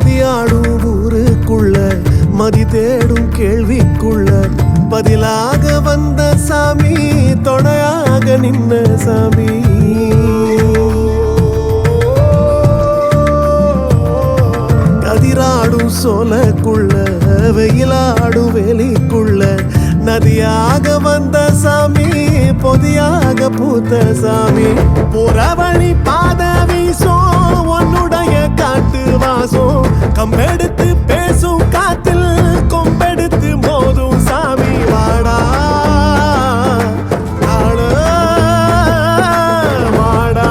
மதியாடும் ஊருக்குள்ள மதி தேடும் கேள்விக்குள்ள. பதிலாக வந்த சாமி தொடையாக நின்ன சாமி. கதிராடும் சோலக்குள்ள வெயிலாடும் வேலிக்குள்ள. நதியாக வந்த சாமி பொதியாக பூத்த சாமி. புறவழி பாதவி சோ ஒன்னு உன்னுடைய காட்டு வாசம். கம்பெடுத்து பேசும் காத்தில் கொம்பெடுத்து மோதும் சாமி வாடா. வாடா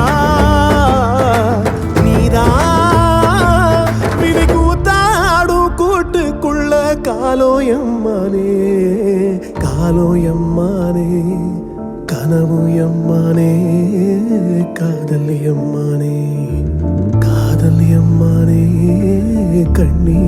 நீதான் விதி கூத்தாடும் கூட்டுக்குள்ள காலோயம்மானே காலோயம்மானே கனவு எம்மானே காதல் எம்மானே கண்ணீர் எம்மா